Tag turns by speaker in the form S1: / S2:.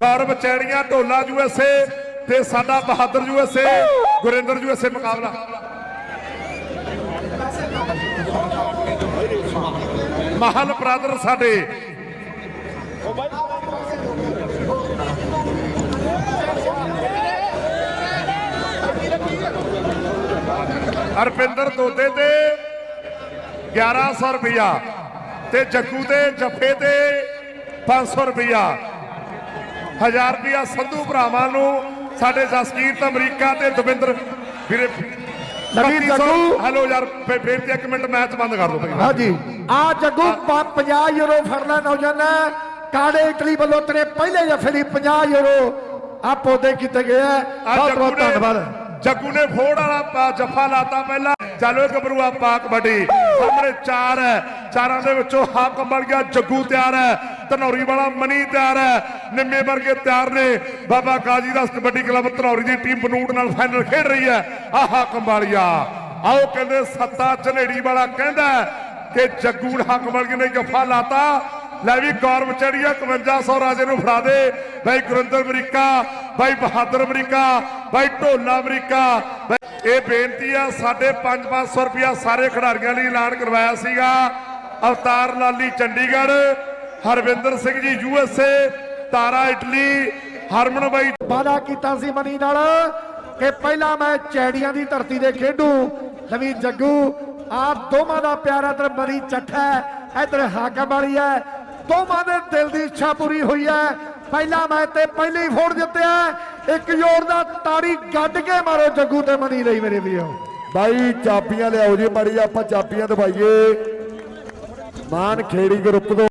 S1: ਬਚੈੜੀਆਂ ਢੋਲਾ USA ਤੇ ਸਾਡਾ Bahadur USA Gurinder USA ਮੁਕਾਬਲਾ। ਮਹਲ ਬ੍ਰਦਰ ਸਾਡੇ। ਅਰਪਿੰਦਰ ਦੋਦੇ ਤੇ 1100 ਰੁਪਇਆ ਤੇ ਜੱਗੂ ਦੇ ਜੱਫੇ ਤੇ 500 ਰੁਪਇਆ 1000 ਰੁਪਇਆ ਸੰਧੂ ਭਰਾਵਾਂ ਨੂੰ ਸਾਡੇ ਜਸਕੀਰਤ ਅਮਰੀਕਾ ਤੇ ਦਵਿੰਦਰ ਵੀਰੇ
S2: ਨਵੀਨ ਜੱਗੂ।
S1: ਹੈਲੋ ਯਾਰ ਬੇ- ਬੇਨਤੀ ਇੱਕ ਮਿੰਟ ਮੈਚ ਬੰਦ ਕਰ ਭਾਈ।
S2: ਹਾਂਜੀ। ਆ ਜੱਗੂ ਪ- 50 ਯੂਰੋ ਫੜਨਾ ਨੌਜਵਾਨ ਕਾੜੇ ਇਟਲੀ ਵੱਲੋਂ ਤੇਰੇ ਪਹਿਲੇ ਜਫੇ ਦੀ 50 ਯੂਰੋ ਆ ਪੌਦੇ ਕੀਤੇ ਗਏ ਆ ਬਹੁਤ
S1: ਜੱਗੂ
S2: ਬਹੁਤ ਧੰਨਵਾਦ।
S1: ਜੱਗੂ ਨੇ ਫੋੜ ਵਾਲਾ ਜੱਫਾ ਲਾਤਾ ਪਹਿਲਾਂ। ਚਲੋ ਗੱਭਰੂ ਆ ਪਾ ਕਬੱਡੀ ਸਾਹਮਣੇ ਚਾਰ ਹੈ। ਚਾਰਾਂ ਦੇ ਵਿੱਚੋਂ ਹੱਕ ਬਣ ਗਿਆ। ਜੱਗੂ ਤਿਆਰ ਹੈ। ਧਨੌਰੀ ਵਾਲਾ ਮਨੀ ਤਿਆਰ ਹੈ। ਨਿੰਮੇ ਵਰਗੇ ਤਿਆਰ ਨੇ। ਬਾਬਾ ਕਾਜੀ ਦਾਸ ਕਬੱਡੀ ਕਲੱਬ ਧਨੌਰੀ ਦੀ ਟੀਮ ਬਨੂੜ ਨਾਲ ਫਾਈਨਲ ਖੇਡ ਰਹੀ ਹੈ। ਆਹ ਕੰਬਾਲੀਆ। ਆਓ ਕਹਿੰਦੇ ਸੱਤਾ ਝਨੇੜੀ ਵਾਲਾ ਕਹਿੰਦਾ ਕਿ ਜੱਗੂ ਹੱਕ ਬਣ ਨੇ ਜੱਫਾ ਲਾਤਾ। ਲੈ ਵੀ ਗੌਰਵ ਚੜੀਆ 5100 ਰਾਜੇ ਨੂੰ ਫੜਾ ਦੇ। ਬਾਈ ਗੁਰਿੰਦਰ ਅਮਰੀਕਾ, ਬਾਈ ਬਹਾਦਰ ਅਮਰੀਕਾ, ਬਾਈ ਢੋਲਾ ਅਮਰੀਕਾ। ਇਹ ਬੇਨਤੀ ਆ ਸਾਡੇ 5-500 ਰੁਪਇਆ ਸਾਰੇ ਖਿਡਾਰੀਆਂ ਲਈ ਐਲਾਨ ਕਰਵਾਇਆ ਸੀਗਾ। ਅਵਤਾਰ ਲਾਲੀ ਚੰਡੀਗੜ੍ਹ ਹਰਵਿੰਦਰ ਸਿੰਘ ਜੀ ਯੂਐਸਏ ਤਾਰਾ ਇਟਲੀ ਹਰਮਨ ਬਾਈ
S2: ਵਾਦਾ ਕੀਤਾ ਸੀ ਮਨੀ ਨਾਲ ਕਿ ਪਹਿਲਾ ਮੈਚ ਚੈੜੀਆਂ ਦੀ ਧਰਤੀ ਦੇ ਖੇਡੂ ਨਵੀਂ ਜੱਗੂ ਆਪ ਦੋਵਾਂ ਦਾ ਪਿਆਰਾ ਤੇ ਮਰੀ ਚੱਠਾ ਹੈ ਇਧਰ ਹਾਕਮ ਵਾਲੀ ਹੈ ਦੋਵਾਂ ਦੇ ਦਿਲ ਦੀ ਇੱਛਾ ਪੂਰੀ ਹੋਈ ਹੈ ਪਹਿਲਾ ਮੈਚ ਤੇ ਪਹਿਲੇ ਹੀ ਫੋੜ ਦਿੱਤਿਆ ਇੱਕ ਜ਼ੋਰ ਦਾ ਤਾੜੀ ਗੱਡ ਕੇ ਮਾਰੋ ਜੱਗੂ ਤੇ ਮਨੀ ਲਈ ਮੇਰੇ ਵੀਰੋ।
S3: ਬਾਈ ਚਾਬੀਆਂ ਲਿਆਓ ਜੀ ਮਾੜੀ ਆਪਾਂ ਚਾਬੀਆਂ ਦਵਾਈਏ। ਮਾਨ ਖੇੜੀ ਗਰੁੱਪ ਤੋਂ